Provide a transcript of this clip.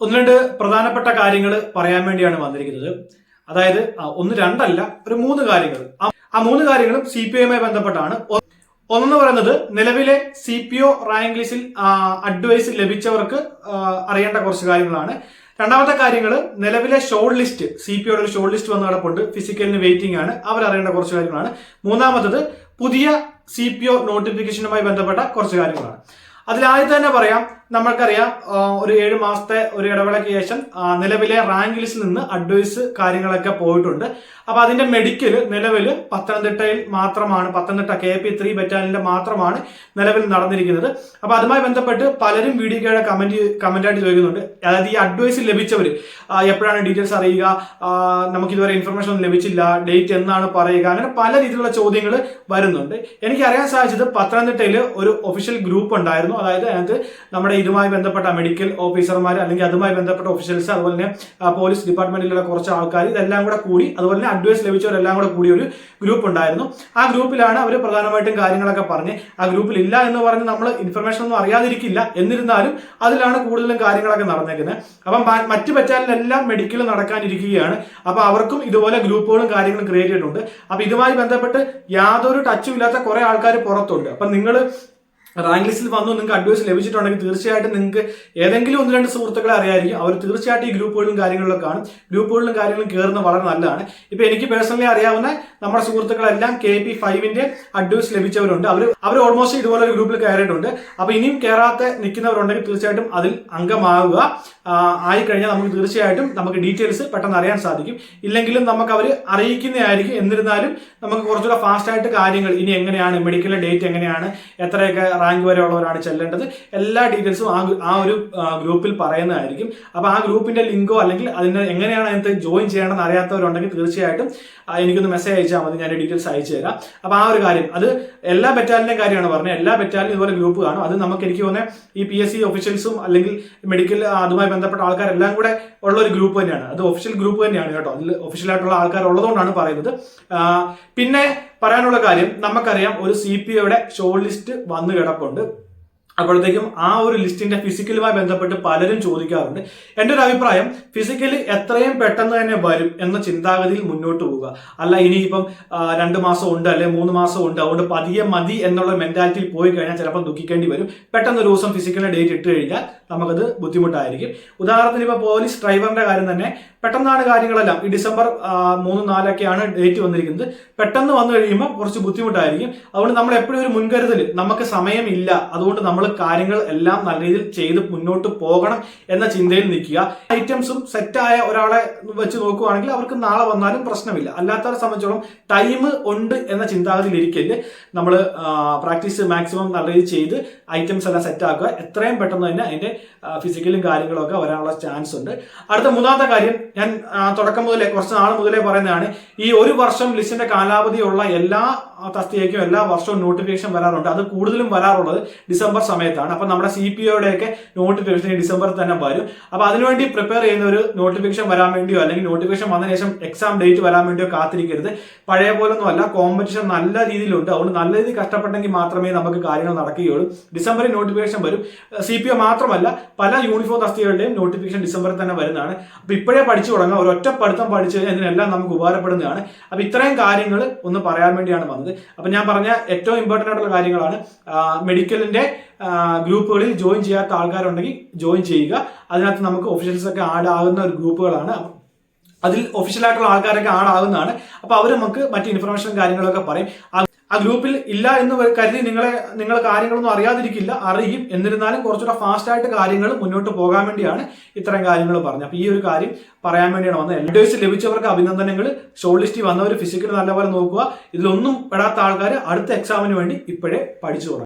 ഒന്ന് രണ്ട് പ്രധാനപ്പെട്ട കാര്യങ്ങൾ പറയാൻ വേണ്ടിയാണ് വന്നിരിക്കുന്നത്. അതായത് ഒന്ന് രണ്ടല്ല ഒരു മൂന്ന് കാര്യങ്ങൾ ആ- മൂന്ന് കാര്യങ്ങളും സി പി ഐയുമായി ബന്ധപ്പെട്ടാണ്. ഒന്നെന്ന് പറയുന്നത് നിലവിലെ സി പി ഒ റാങ്ക് ലിസ്റ്റിൽ അഡ്വൈസ് ലഭിച്ചവർക്ക് അറിയേണ്ട കുറച്ച് കാര്യങ്ങളാണ്. രണ്ടാമത്തെ കാര്യങ്ങൾ നിലവിലെ ഷോർട്ട് ലിസ്റ്റ് സി പി ഒയുടെ ഒരു ഷോർട്ട് ലിസ്റ്റ് വന്ന് കിടപ്പുണ്ട്. ഫിസിക്കലിന് വെയിറ്റിംഗ് ആണ്. അവർ അറിയേണ്ട കുറച്ച് കാര്യങ്ങളാണ്. മൂന്നാമത്തത് പുതിയ സി പി ഒ നോട്ടിഫിക്കേഷനുമായി ബന്ധപ്പെട്ട കുറച്ച് കാര്യങ്ങളാണ്. അതിലാദ്യം തന്നെ പറയാം നമ്മൾക്കറിയാം ഒരു ഏഴ് മാസത്തെ ഒരു ഇടവേളയ്ക്ക് ശേഷം നിലവിലെ റാങ്ക് ലിസ്റ്റിൽ നിന്ന് അഡ്വൈസ് കാര്യങ്ങളൊക്കെ പോയിട്ടുണ്ട്. അപ്പോൾ അതിന്റെ മെഡിക്കൽ നിലവിൽ പത്തനംതിട്ടയിൽ മാത്രമാണ് പത്തനംതിട്ട കെ പി ത്രീ ബറ്റാലിന്റെ മാത്രമാണ് നിലവിൽ നടന്നിരിക്കുന്നത്. അപ്പോൾ അതുമായി ബന്ധപ്പെട്ട് പലരും വീഡിയോ വീഡിയോയുടെ കമന്റ് കമന്റായിട്ട് ചോദിക്കുന്നുണ്ട്. അതായത് ഈ അഡ്വൈസ് ലഭിച്ചവർ എപ്പോഴാണ് ഡീറ്റെയിൽസ് അറിയുക? നമുക്കിതുവരെ ഇൻഫർമേഷൻ ഒന്നും ലഭിച്ചില്ല. ഡേറ്റ് എന്നാണ് പറയുക? അങ്ങനെ പല രീതിയിലുള്ള ചോദ്യങ്ങൾ വരുന്നുണ്ട്. എനിക്ക് അറിയാൻ സാധിച്ചത് പത്തനംതിട്ടയിൽ ഒരു ഒഫീഷ്യൽ ഗ്രൂപ്പ് ഉണ്ടായിരുന്നു. അതായത് അതിനകത്ത് നമ്മുടെ ഇതുമായി ബന്ധപ്പെട്ട മെഡിക്കൽ ഓഫീസർമാർ അല്ലെങ്കിൽ അതുമായി ബന്ധപ്പെട്ട ഓഫീഷ്യൽസ് അതുപോലെ തന്നെ പോലീസ് ഡിപ്പാർട്ട്മെന്റിലുള്ള കുറച്ച് ആൾക്കാർ ഇതെല്ലാം കൂടെ കൂടി അതുപോലെ തന്നെ അഡ്വൈസ് ലഭിച്ചവരെല്ലാം കൂടെ കൂടി ഒരു ഗ്രൂപ്പ് ഉണ്ടായിരുന്നു. ആ ഗ്രൂപ്പിലാണ് അവർ പ്രധാനമായിട്ടും കാര്യങ്ങളൊക്കെ പറഞ്ഞ് ആ ഗ്രൂപ്പിൽ ഇല്ല എന്ന് പറഞ്ഞ് നമ്മൾ ഇൻഫർമേഷൻ ഒന്നും അറിയാതിരിക്കില്ല എന്നിരുന്നാലും അതിലാണ് കൂടുതലും കാര്യങ്ങളൊക്കെ നടന്നേക്കുന്നത്. അപ്പം മറ്റു പറ്റാലിലെല്ലാം മെഡിക്കൽ നടക്കാനിരിക്കുകയാണ്. അപ്പൊ അവർക്കും ഇതുപോലെ ഗ്രൂപ്പുകളും കാര്യങ്ങളും ക്രിയേറ്റ് ചെയ്തിട്ടുണ്ട്. അപ്പൊ ഇതുമായി ബന്ധപ്പെട്ട് യാതൊരു ടച്ചും ഇല്ലാത്ത കുറെ ആൾക്കാർ പുറത്തുണ്ട്. അപ്പൊ നിങ്ങൾ റാങ്ക് ലിസ്റ്റിൽ വന്നു നിങ്ങൾക്ക് അഡ്വൈസ് ലഭിച്ചിട്ടുണ്ടെങ്കിൽ തീർച്ചയായിട്ടും നിങ്ങൾക്ക് ഏതെങ്കിലും ഒന്ന് രണ്ട് സുഹൃത്തുക്കളെ അറിയായിരിക്കും. അവർ തീർച്ചയായിട്ടും ഈ ഗ്രൂപ്പുകളിലും കാര്യങ്ങളിലും ആണ് ഗ്രൂപ്പുകളിലും കാര്യങ്ങളും കയറുന്നത് വളരെ നല്ലതാണ്. ഇപ്പൊ എനിക്ക് പേഴ്സണലി അറിയാവുന്ന നമ്മുടെ സുഹൃത്തുക്കളെല്ലാം കെ പി ഫൈവിന്റെ അഡ്വൈസ് ലഭിച്ചവരുണ്ട്. അവർ അവർ ഓൾമോസ്റ്റ് ഇതുപോലെ ഒരു ഗ്രൂപ്പിൽ കയറിയിട്ടുണ്ട്. അപ്പൊ ഇനിയും കയറാത്ത നിൽക്കുന്നവരുണ്ടെങ്കിൽ തീർച്ചയായിട്ടും അതിൽ അംഗമാവുക. ആയി കഴിഞ്ഞാൽ നമുക്ക് തീർച്ചയായിട്ടും നമുക്ക് ഡീറ്റെയിൽസ് പെട്ടെന്ന് അറിയാൻ സാധിക്കും. ഇല്ലെങ്കിലും നമുക്ക് അവർ അറിയിക്കുന്നതായിരിക്കും. എന്നിരുന്നാലും നമുക്ക് കുറച്ചുകൂടെ ഫാസ്റ്റ് ആയിട്ട് കാര്യങ്ങൾ ഇനി എങ്ങനെയാണ് മെഡിക്കൽ ഡേറ്റ് എങ്ങനെയാണ് എത്രയൊക്കെ റാങ്ക് വരെ ഉള്ളവരാണ് ചെല്ലേണ്ടത്. എല്ലാ ഡീറ്റെയിൽസും ആ ആ ഒരു ഗ്രൂപ്പിൽ പറയുന്നതായിരിക്കും. അപ്പോൾ ആ ഗ്രൂപ്പിന്റെ ലിങ്കോ അല്ലെങ്കിൽ അതിന് എങ്ങനെയാണ് അതിനകത്ത് ജോയിൻ ചെയ്യണമെന്ന് അറിയാത്തവരുണ്ടെങ്കിൽ തീർച്ചയായിട്ടും എനിക്കൊന്ന് മെസ്സേജ് അയച്ചാൽ മതി ഞാൻ ഡീറ്റെയിൽസ് അയച്ചു തരാം. അപ്പോൾ ആ ഒരു കാര്യം അത് എല്ലാ ബറ്റാലിന്റെയും കാര്യമാണ് പറഞ്ഞത്. എല്ലാ ബറ്റാലിനും ഇതുപോലെ ഗ്രൂപ്പ് കാണും. അത് നമുക്ക് എനിക്ക് തോന്നുന്നത് ഈ പി എസ് സി ഒഫീഷ്യൽസും അല്ലെങ്കിൽ മെഡിക്കൽ അതുമായി ബന്ധപ്പെട്ട ആൾക്കാരെല്ലാം കൂടെ ഉള്ള ഒരു ഗ്രൂപ്പ് തന്നെയാണ്. അത് ഒഫീഷ്യൽ ഗ്രൂപ്പ് തന്നെയാണ് കേട്ടോ. അതിൽ ഒഫീഷ്യൽ ആയിട്ടുള്ള ആൾക്കാർ ഉള്ളതുകൊണ്ടാണ് പറയുന്നത് പിന്നെ പറയാനുള്ള കാര്യം നമുക്കറിയാം ഒരു സി പി ഒയുടെ ഷോർട്ട് ലിസ്റ്റ് വന്നു കിടപ്പുണ്ട്. അപ്പോഴത്തേക്കും ആ ഒരു ലിസ്റ്റിന്റെ ഫിസിക്കലുമായി ബന്ധപ്പെട്ട് പലരും ചോദിക്കാറുണ്ട്. എന്റെ ഒരു അഭിപ്രായം ഫിസിക്കലി എത്രയും പെട്ടെന്ന് തന്നെ വരും എന്ന ചിന്താഗതിയിൽ മുന്നോട്ട് പോവുക. അല്ല ഇനിയിപ്പം രണ്ട് മാസം ഉണ്ട് അല്ലെ മൂന്ന് മാസം ഉണ്ട് അതുകൊണ്ട് പതിയെ മതി എന്നുള്ള മെന്റാലിറ്റിയിൽ പോയി കഴിഞ്ഞാൽ ചിലപ്പോൾ ദുഃഖിക്കേണ്ടി വരും. പെട്ടെന്ന് ഒരു ദിവസം ഫിസിക്കലിന്റെ ഡേറ്റ് ഇട്ട് കഴിഞ്ഞാൽ നമുക്കത് ബുദ്ധിമുട്ടായിരിക്കും. ഉദാഹരണത്തിന് ഇപ്പോൾ പോലീസ് ഡ്രൈവറിന്റെ കാര്യം തന്നെ പെട്ടെന്നാണ് കാര്യങ്ങളെല്ലാം. ഈ ഡിസംബർ മൂന്ന് നാലൊക്കെയാണ് ഡേറ്റ് വന്നിരിക്കുന്നത്. പെട്ടെന്ന് വന്നു കഴിയുമ്പോൾ കുറച്ച് ബുദ്ധിമുട്ടായിരിക്കും. അതുകൊണ്ട് നമ്മൾ എപ്പോഴും ഒരു മുൻകരുതൽ നമുക്ക് സമയമില്ല അതുകൊണ്ട് നമ്മൾ കാര്യങ്ങൾ എല്ലാം നല്ല രീതിയിൽ ചെയ്ത് മുന്നോട്ട് പോകണം എന്ന ചിന്തയിൽ നിൽക്കുക. ഐറ്റംസും സെറ്റായ ഒരാളെ വെച്ച് നോക്കുകയാണെങ്കിൽ അവർക്ക് നാളെ വന്നാലും പ്രശ്നമില്ല. അല്ലാത്തവരെ സംബന്ധിച്ചോളം ടൈം ഉണ്ട് എന്ന ചിന്താഗതിയിൽ ഇരിക്കൽ നമ്മൾ പ്രാക്ടീസ് മാക്സിമം നല്ല രീതിയിൽ ചെയ്ത് ഐറ്റംസ് എല്ലാം സെറ്റാക്കുക എത്രയും പെട്ടെന്ന് തന്നെ അതിന്റെ ഫിസിക്കലും കാര്യങ്ങളൊക്കെ വരാനുള്ള ചാൻസ് ഉണ്ട്. അടുത്ത മൂന്നാമത്തെ കാര്യം ഞാൻ തുടക്കം മുതലേ കുറച്ച് നാൾ മുതലേ പറയുന്നതാണ്. ഈ ഒരു വർഷം ലിസ്റ്റിന്റെ കാലാവധിയുള്ള എല്ലാ തസ്തികയ്ക്കും എല്ലാ വർഷവും നോട്ടിഫിക്കേഷൻ വരാറുണ്ട്. അത് കൂടുതലും വരാറുള്ളത് ഡിസംബർ സമയത്താണ്. അപ്പൊ നമ്മുടെ സി പി ഒയുടെയൊക്കെ നോട്ടിഫിക്കേഷൻ ഡിസംബറിൽ തന്നെ വരും. അപ്പൊ അതിനുവേണ്ടി പ്രിപ്പയർ ചെയ്യുന്ന ഒരു നോട്ടിഫിക്കേഷൻ വരാൻ വേണ്ടിയോ അല്ലെങ്കിൽ നോട്ടിഫിക്കേഷൻ വന്നതിന് ശേഷം എക്സാം ഡേറ്റ് വരാൻ വേണ്ടിയോ കാത്തിരിക്കരുത്. പഴയ പോലൊന്നും അല്ല. കോമ്പറ്റീഷൻ നല്ല രീതിയിലുണ്ട്. അതുകൊണ്ട് നല്ല രീതിയിൽ കഷ്ടപ്പെട്ടെങ്കിൽ മാത്രമേ നമുക്ക് കാര്യങ്ങൾ നടക്കുകയുള്ളൂ. ഡിസംബറിൽ നോട്ടിഫിക്കേഷൻ വരും. സി പി ഒ മാത്രമല്ല പല യൂണിഫോം തസ്തികളുടെയും നോട്ടിഫിക്കേഷൻ ഡിസംബറിൽ തന്നെ വരുന്നതാണ്. അപ്പൊ ഇപ്പോഴേ പഠിച്ചു തുടങ്ങാം. ഒരു ഒറ്റ പഠിത്തം പഠിച്ചു കഴിഞ്ഞാൽ ഇതിനെല്ലാം നമുക്ക് ഉപകാരപ്പെടുന്നതാണ്. അപ്പൊ ഇത്രയും കാര്യങ്ങൾ ഒന്ന് പറയാൻ വേണ്ടിയാണ് വന്നത്. അപ്പൊ ഞാൻ പറഞ്ഞ ഏറ്റവും ഇമ്പോർട്ടന്റ് ആയിട്ടുള്ള കാര്യങ്ങളാണ് മെഡിക്കലിന്റെ ഗ്രൂപ്പുകളിൽ ജോയിൻ ചെയ്യാത്ത ആൾക്കാരുണ്ടെങ്കിൽ ജോയിൻ ചെയ്യുക. അതിനകത്ത് നമുക്ക് ഒഫീഷ്യൽസ് ഒക്കെ ആഡ് ആകുന്ന ഒരു ഗ്രൂപ്പുകളാണ്. അതിൽ ഒഫീഷ്യൽ ആയിട്ടുള്ള ആൾക്കാരൊക്കെ ആഡ് ആകുന്നതാണ്. അപ്പൊ അവർ നമുക്ക് മറ്റു ഇൻഫർമേഷൻ കാര്യങ്ങളൊക്കെ പറയും. ആ- ഗ്രൂപ്പിൽ ഇല്ല എന്ന് കരുതി നിങ്ങളെ നിങ്ങൾ കാര്യങ്ങളൊന്നും അറിയാതിരിക്കില്ല അറിയും. എന്നിരുന്നാലും കുറച്ചുകൂടെ ഫാസ്റ്റ് ആയിട്ട് കാര്യങ്ങൾ മുന്നോട്ട് പോകാൻ വേണ്ടിയാണ് ഇത്തരം കാര്യങ്ങൾ പറഞ്ഞത്. അപ്പൊ ഈ ഒരു കാര്യം പറയാൻ വേണ്ടിയാണ് വന്നത്. എൽഡേഴ്സ് ലഭിച്ചവർക്ക് അഭിനന്ദനങ്ങൾ. ഷോർട്ട് ലിസ്റ്റിൽ വന്നവർ ഫിസിക്കൽ നല്ലപോലെ നോക്കുക. ഇതിലൊന്നും പെടാത്ത ആൾക്കാർ അടുത്ത എക്സാമിന് വേണ്ടി ഇപ്പോഴേ പഠിച്ചു തുടങ്ങും.